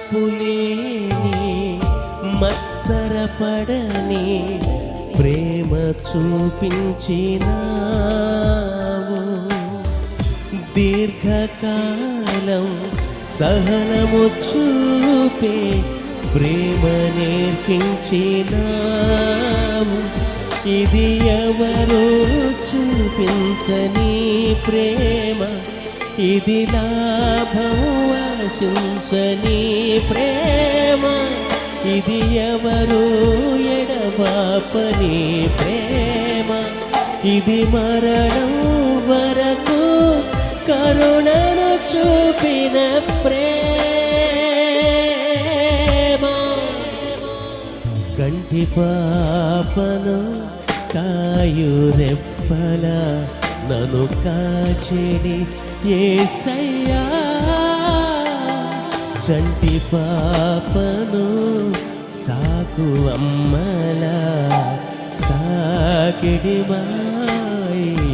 మార్పులేని మత్సరపడని ప్రేమ చూపించినావు. దీర్ఘకాలం సహనము చూపే ప్రేమ నేర్పించినావు. ఇది ఎవరో చూపించని ప్రేమ ఇది లాభము ఆశించని ప్రేమ. ఇది ఎవరు ఎడబాపని ప్రేమ. ఇది మరణం వరకు కరుణను చూపిన ప్రేమ. కంటి పాపను కాయురెప్పలా రెప్పల నన్ను కాచెడి ఏసయ్యా. చంటి పాపను సాకు అమ్మలా. సాకిడి మాయ.